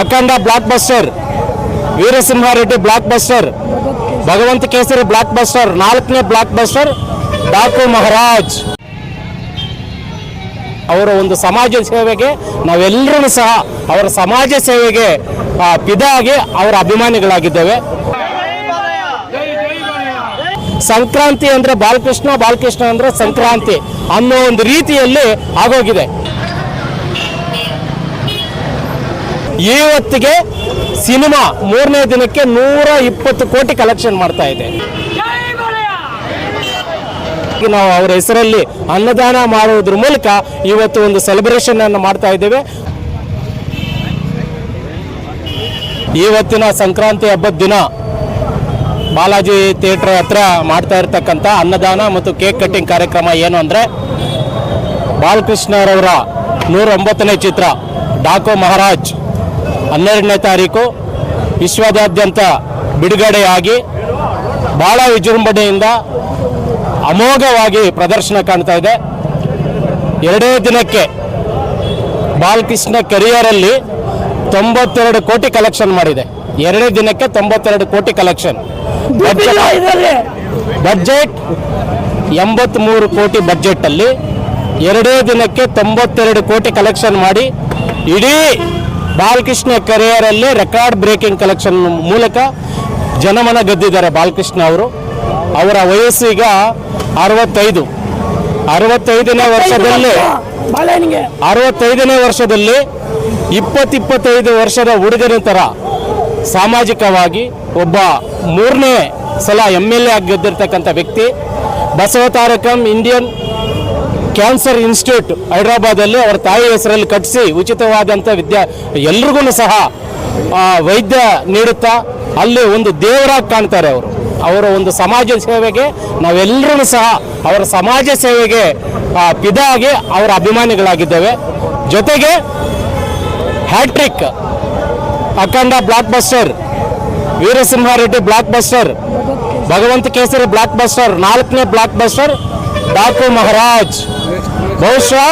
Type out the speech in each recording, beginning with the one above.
Akhanda blockbuster Veera Simha Reddy blockbuster Bhagavanth Kesari blockbuster ನಾಲ್ಕನೇ blockbuster Daaku Maharaj. ಅವರ ಒಂದು ಸಮಾಜ ಸೇವೆಗೆ ನಾವೆಲ್ಲರೂ ಸಹ ಅವರ ಸಮಾಜ ಸೇವೆಗೆ ಪಿದಾಗಿ ಅವರ ಅಭಿಮಾನಿಗಳಾಗಿದ್ದೇವೆ. ಸಂಕ್ರಾಂತಿ ಅಂದ್ರೆ ಬಾಲಕೃಷ್ಣ ಬಾಲಕೃಷ್ಣ ಅಂದ್ರೆ ಸಂಕ್ರಾಂತಿ ಅನ್ನೋ ಒಂದು ರೀತಿಯಲ್ಲಿ ಆಗೋಗಿದೆ. ಇವತ್ತಿಗೆ ಸಿನಿಮಾ ಮೂರನೇ ದಿನಕ್ಕೆ ನೂರ ಇಪ್ಪತ್ತು ಕೋಟಿ ಕಲೆಕ್ಷನ್ ಮಾಡ್ತಾ ಇದೆ. ನಾವು ಅವರ ಹೆಸರಲ್ಲಿ ಅನ್ನದಾನ ಮಾಡುವುದ್ರ ಮೂಲಕ ಇವತ್ತು ಒಂದು ಸೆಲೆಬ್ರೇಷನ್ ಅನ್ನು ಮಾಡ್ತಾ ಇದ್ದೇವೆ. ಇವತ್ತಿನ ಸಂಕ್ರಾಂತಿ ಹಬ್ಬದ ದಿನ ಬಾಲಾಜಿ ಥಿಯೇಟರ್ ಹತ್ರ ಮಾಡ್ತಾ ಇರ್ತಕ್ಕಂಥ ಅನ್ನದಾನ ಮತ್ತು ಕೇಕ್ ಕಟ್ಟಿಂಗ್ ಕಾರ್ಯಕ್ರಮ ಏನು ಅಂದರೆ ಬಾಲಕೃಷ್ಣರವರ ನೂರ ಒಂಬತ್ತನೇ ಚಿತ್ರ ಡಾಕೋ ಮಹಾರಾಜ್ ಹನ್ನೆರಡನೇ ತಾರೀಕು ವಿಶ್ವದಾದ್ಯಂತ ಬಿಡುಗಡೆಯಾಗಿ ಭಾಳ ವಿಜೃಂಭಣೆಯಿಂದ ಅಮೋಘವಾಗಿ ಪ್ರದರ್ಶನ ಕಾಣ್ತಾ ಇದೆ. ಎರಡೇ ದಿನಕ್ಕೆ ಬಾಲಕೃಷ್ಣ ಕೆರಿಯರಲ್ಲಿ ತೊಂಬತ್ತೆರಡು ಕೋಟಿ ಕಲೆಕ್ಷನ್ ಮಾಡಿದೆ. ಎರಡೇ ದಿನಕ್ಕೆ ತೊಂಬತ್ತೆರಡು ಕೋಟಿ ಕಲೆಕ್ಷನ್. ಬಜೆಟ್ ಎಂಬತ್ಮೂರು ಕೋಟಿ ಬಜೆಟ್ ಅಲ್ಲಿ ಎರಡೇ ದಿನಕ್ಕೆ ತೊಂಬತ್ತೆರಡು ಕೋಟಿ ಕಲೆಕ್ಷನ್ ಮಾಡಿ ಇಡೀ ಬಾಲಕೃಷ್ಣ ಕೆರಿಯರಲ್ಲಿ ರೆಕಾರ್ಡ್ ಬ್ರೇಕಿಂಗ್ ಕಲೆಕ್ಷನ್ ಮೂಲಕ ಜನಮನ ಗೆದ್ದಿದ್ದಾರೆ ಬಾಲಕೃಷ್ಣ ಅವರು. ಅವರ ವಯಸ್ಸು ಈಗ ಅರವತ್ತೈದು. ಅರವತ್ತೈದನೇ ವರ್ಷದಲ್ಲಿ ಅರವತ್ತೈದನೇ ವರ್ಷದಲ್ಲಿ ಇಪ್ಪತ್ತಿಪ್ಪತ್ತೈದು ವರ್ಷದ ಹುಡುಗನ ಥರ ಸಾಮಾಜಿಕವಾಗಿ ಒಬ್ಬ ಮೂರನೇ ಸಲ ಎಂ ಎಲ್ ಎ ಆಗಿ ಗೆದ್ದಿರ್ತಕ್ಕಂಥ ವ್ಯಕ್ತಿ. Basava Tarakam Indian cancer institute ಹೈದರಾಬಾದಲ್ಲಿ ಅವರ ತಾಯಿ ಹೆಸರಲ್ಲಿ ಕಟ್ಟಿಸಿ ಉಚಿತವಾದಂಥ ವಿದ್ಯಾ ಎಲ್ರಿಗೂ ಸಹ ವೈದ್ಯ ನೀಡುತ್ತಾ ಅಲ್ಲಿ ಒಂದು ದೇವರಾಗಿ ಕಾಣ್ತಾರೆ ಅವರು. ಅವರ ಒಂದು ಸಮಾಜ ಸೇವೆಗೆ ನಾವೆಲ್ಲರೂ ಸಹ ಅವರ ಸಮಾಜ ಸೇವೆಗೆ ಪಿದಾಗಿ ಅವರ ಅಭಿಮಾನಿಗಳಾಗಿದ್ದೇವೆ. ಜೊತೆಗೆ hattrick Akhanda blockbuster Veera Simha Reddy blockbuster Bhagavanth Kesari blockbuster ನಾಲ್ಕನೇ ಬ್ಲಾಕ್ ಬಸ್ಟರ್ ಡಾಕು ಮಹಾರಾಜ್. ಬಹುಶಃ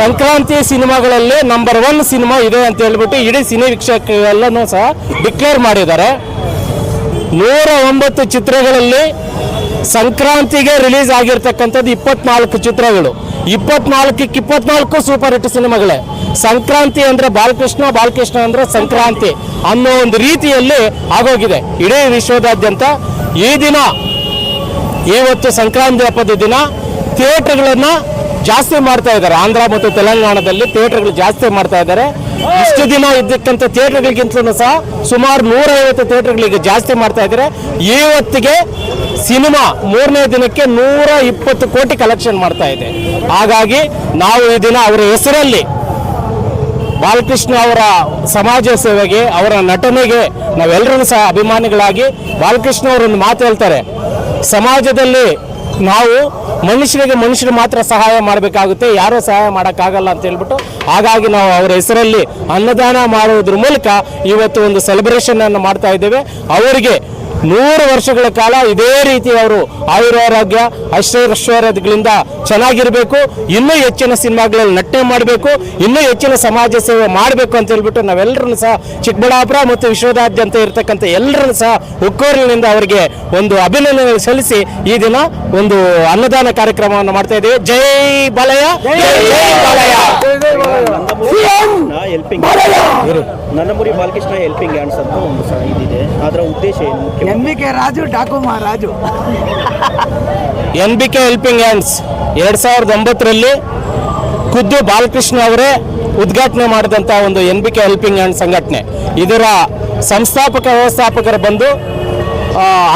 ಸಂಕ್ರಾಂತಿ ಸಿನಿಮಾಗಳಲ್ಲಿ ನಂಬರ್ ಒನ್ ಸಿನಿಮಾ ಇದೆ ಅಂತ ಹೇಳ್ಬಿಟ್ಟು ಇಡೀ ಸಿನಿ ವೀಕ್ಷಕರೆಲ್ಲನೂ ಸಹ ಡಿಕ್ಲೇರ್ ಮಾಡಿದ್ದಾರೆ. ನೂರ ಒಂಬತ್ತು ಚಿತ್ರಗಳಲ್ಲಿ ಸಂಕ್ರಾಂತಿಗೆ ರಿಲೀಸ್ ಆಗಿರ್ತಕ್ಕಂಥದ್ದು ಇಪ್ಪತ್ನಾಲ್ಕು ಚಿತ್ರಗಳು. ಇಪ್ಪತ್ನಾಲ್ಕಕ್ಕೆ ಇಪ್ಪತ್ನಾಲ್ಕು ಸೂಪರ್ ಹಿಟ್ ಸಿನಿಮಾಗಳೇ. ಸಂಕ್ರಾಂತಿ ಅಂದ್ರೆ ಬಾಲಕೃಷ್ಣ ಬಾಲಕೃಷ್ಣ ಅಂದ್ರೆ ಸಂಕ್ರಾಂತಿ ಅನ್ನೋ ಒಂದು ರೀತಿಯಲ್ಲಿ ಆಗೋಗಿದೆ. ಇಡೀ ವಿಶ್ವದಾದ್ಯಂತ ಈ ದಿನ ಇವತ್ತು ಸಂಕ್ರಾಂತಿ ಹಬ್ಬದ ದಿನ ಥಿಯೇಟರ್ಗಳನ್ನ ಜಾಸ್ತಿ ಮಾಡ್ತಾ ಇದ್ದಾರೆ. ಆಂಧ್ರ ಮತ್ತು ತೆಲಂಗಾಣದಲ್ಲಿ ಥಿಯೇಟರ್ಗಳು ಜಾಸ್ತಿ ಮಾಡ್ತಾ ಇದ್ದಾರೆ. ಇಷ್ಟು ದಿನ ಇದ್ದಕ್ಕಂಥ ಥಿಯೇಟರ್ಗಳಿಗಿಂತಲೂ ಸಹ ಸುಮಾರು ನೂರೈವತ್ತು ಥಿಯೇಟರ್ಗಳಿಗೆ ಜಾಸ್ತಿ ಮಾಡ್ತಾ ಇದ್ದಾರೆ. ಈ ಹೊತ್ತಿಗೆ ಸಿನಿಮಾ ಮೂರನೇ ದಿನಕ್ಕೆ ನೂರ ಇಪ್ಪತ್ತು ಕೋಟಿ ಕಲೆಕ್ಷನ್ ಮಾಡ್ತಾ ಇದೆ. ಹಾಗಾಗಿ ನಾವು ಈ ದಿನ ಅವರ ಹೆಸರಲ್ಲಿ ಬಾಲಕೃಷ್ಣ ಅವರ ಸಮಾಜ ಸೇವೆಗೆ, ಅವರ ನಟನೆಗೆ ನಾವೆಲ್ಲರೂ ಸಹ ಅಭಿಮಾನಿಗಳಾಗಿ ಬಾಲಕೃಷ್ಣ ಅವರೊಂದು ಮಾತು ಹೇಳ್ತಾರೆ. ಸಮಾಜದಲ್ಲಿ ನಾವು ಮನುಷ್ಯರಿಗೆ ಮನುಷ್ಯರು ಮಾತ್ರ ಸಹಾಯ ಮಾಡಬೇಕಾಗುತ್ತೆ, ಯಾರೂ ಸಹಾಯ ಮಾಡೋಕ್ಕಾಗಲ್ಲ ಅಂತ ಹೇಳ್ಬಿಟ್ಟು ಹಾಗಾಗಿ ನಾವು ಅವರ ಹೆಸರಲ್ಲಿ ಅನ್ನದಾನ ಮಾಡುವುದ್ರ ಮೂಲಕ ಇವತ್ತು ಒಂದು ಸೆಲೆಬ್ರೇಷನ್ ಅನ್ನು ಮಾಡ್ತಾ ಇದ್ದೇವೆ. ಅವರಿಗೆ ನೂರು ವರ್ಷಗಳ ಕಾಲ ಇದೇ ರೀತಿ ಅವರು ಆಯುರಾರೋಗ್ಯ ಐಶ್ವರ್ಯಗಳಿಂದ ಚೆನ್ನಾಗಿರಬೇಕು ಇನ್ನೂ ಹೆಚ್ಚಿನ ಸಿನಿಮಾಗಳಲ್ಲಿ ನಟನೆ ಮಾಡಬೇಕು ಇನ್ನೂ ಹೆಚ್ಚಿನ ಸಮಾಜ ಸೇವೆ ಮಾಡಬೇಕು ಅಂತ ಹೇಳ್ಬಿಟ್ಟು ನಾವೆಲ್ಲರನ್ನು ಸಹ ಚಿಕ್ಕಬಳ್ಳಾಪುರ ಮತ್ತು ವಿಶ್ವದಾದ್ಯಂತ ಇರತಕ್ಕಂಥ ಎಲ್ಲರನ್ನು ಸಹ ಒಕ್ಕೋರಿನಿಂದ ಅವರಿಗೆ ಒಂದು ಅಭಿನಂದನೆ ಸಲ್ಲಿಸಿ ಈ ದಿನ ಒಂದು ಅನ್ನದಾನ ಕಾರ್ಯಕ್ರಮವನ್ನು ಮಾಡ್ತಾ ಇದ್ದೀವಿ. ಜೈ ಬಾಲಯ್ಯ ಜೈ helping Nandamuri Balakrishna helping hands ಅಂತ ಒಂದು ಸಹ ಇದಿದೆ. ಅದರ ಉದ್ದೇಶ ಏನು? N B K Raju Daaku Maharaj N B K helping hands ಎರಡು ಸಾವಿರದ ಒಂಬತ್ತರಲ್ಲಿ ಖುದ್ದು ಬಾಲಕೃಷ್ಣ ಅವರೇ ಉದ್ಘಾಟನೆ ಮಾಡಿದಂಥ ಒಂದು N B K helping hand ಸಂಘಟನೆ. ಇದರ ಸಂಸ್ಥಾಪಕ ವ್ಯವಸ್ಥಾಪಕರು ಬಂದು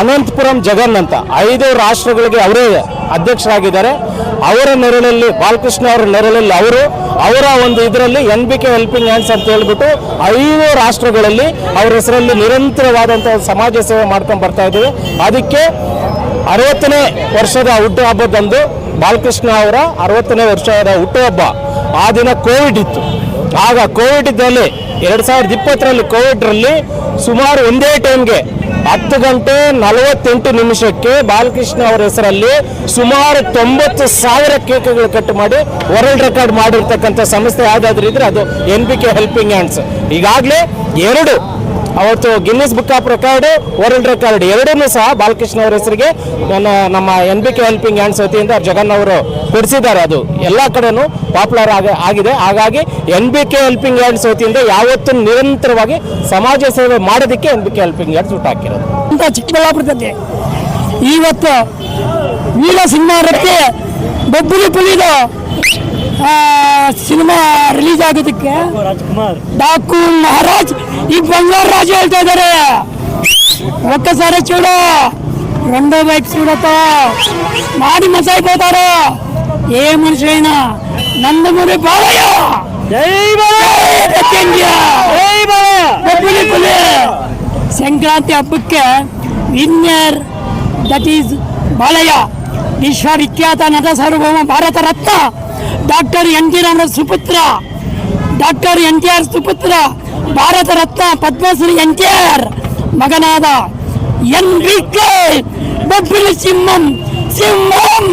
ಅನಂತಪುರಂ ಜಗನ್ ಅಂತ. ಐದು ರಾಷ್ಟ್ರಗಳಿಗೆ ಅವರೇ ಅಧ್ಯಕ್ಷರಾಗಿದ್ದಾರೆ. ಅವರ ನೆರಳಲ್ಲಿ, ಬಾಲಕೃಷ್ಣ ಅವರ ನೆರಳಲ್ಲಿ ಅವರು, ಅವರ ಒಂದು ಇದರಲ್ಲಿ N B K helping hands ಅಂತ ಹೇಳ್ಬಿಟ್ಟು ಐದು ರಾಷ್ಟ್ರಗಳಲ್ಲಿ ಅವರ ಹೆಸರಲ್ಲಿ ನಿರಂತರವಾದಂತಹ ಸಮಾಜ ಸೇವೆ ಮಾಡ್ಕೊಂಡು ಬರ್ತಾ ಇದ್ದೀವಿ. ಅದಕ್ಕೆ ಅರವತ್ತನೇ ವರ್ಷದ ಹುಟ್ಟುಹಬ್ಬದಂದು ಬಾಲಕೃಷ್ಣ ಅವರ ಅರವತ್ತನೇ ವರ್ಷದ ಹುಟ್ಟುಹಬ್ಬ ಆ ದಿನ ಕೋವಿಡ್ ಇತ್ತು. ಆಗ ಕೋವಿಡ್ ಇದ್ದಲ್ಲಿ ಎರಡು ಸಾವಿರದ ಇಪ್ಪತ್ತರಲ್ಲಿ ಕೋವಿಡ್ರಲ್ಲಿ ಸುಮಾರು ಒಂದೇ ಟೈಮ್ಗೆ ಹತ್ತು ಗಂಟೆ ನಲವತ್ತೆಂಟು ನಿಮಿಷಕ್ಕೆ ಬಾಲಕೃಷ್ಣ ಅವರ ಹೆಸರಲ್ಲಿ ಸುಮಾರು ತೊಂಬತ್ತು ಸಾವಿರ ಕೇಕ್ಗಳು ಕಟ್ ಮಾಡಿ ವರ್ಲ್ಡ್ ರೆಕಾರ್ಡ್ ಮಾಡಿರ್ತಕ್ಕಂಥ ಸಂಸ್ಥೆ ಯಾವುದಾದ್ರೂ ಇದ್ರೆ ಅದು N B K helping hands. ಈಗಾಗಲೇ ಎರಡು ಅವತ್ತು Guinness book of record, world record ಎರಡನ್ನೂ ಸಹ ಬಾಲಕೃಷ್ಣ ಅವರ ಹೆಸರಿಗೆ ನಮ್ಮ N B K helping hands ವತಿಯಿಂದ ಜಗನ್ ಅವರು ಕೊಡಿಸಿದ್ದಾರೆ. ಅದು ಎಲ್ಲ ಕಡೆನೂ ಪಾಪ್ಯುಲರ್ ಆಗ, ಆಗಿದೆ. ಹಾಗಾಗಿ N B K helping hands ವತಿಯಿಂದ ಯಾವತ್ತೂ ನಿರಂತರವಾಗಿ ಸಮಾಜ ಸೇವೆ ಮಾಡೋದಕ್ಕೆ N B K helping hands ಹಾಕಿರೋದು. ಅಂತ ಚಿಕ್ಕಬಳ್ಳಾಪುರದಲ್ಲಿ ಇವತ್ತು ವೀರ ಸಿಂಹಾರಕ್ಕೆ ಬೊಬ್ಬುಲಿ ಪುಲಿದು ಸಿನಿಮಾ ರಿಲೀಸ್ ಆಗೋದಕ್ಕೆ ಡಾಕು ಮಹಾರಾಜ್ ಈ ಬಂಗಾರ ರಾಜು ಹೇಳ್ತಾ ಇದ್ದಾರೆ ఒక్కసారి చూడు రెండో వైపు చూడతో మాడి మసైపోతారు ఏ మనిషి అయినా నందమూరి బాలయ్య బొబ్బులి పులి ಸಂಕ್ರಾಂತಿ ಹಬ್ಬಕ್ಕೆ ವಿನ್ನರ್ ದಟ್ ಈಸ್ ಬಾಲಯ್ಯ ವಿಶ್ವವಿಖ್ಯಾತ ನಟ ಸಾರ್ವಭೌಮ ಭಾರತ ರತ್ನ డాక్టర్ ఎన్టీ రామరాజు సుపుత్ర డాక్టర్ ఎన్టీఆర్ సుపుత్ర భారత రత్న పద్మశ్రీ ఎన్టీఆర్ మగనాథ ఎన్ వీకే సింహం సింహం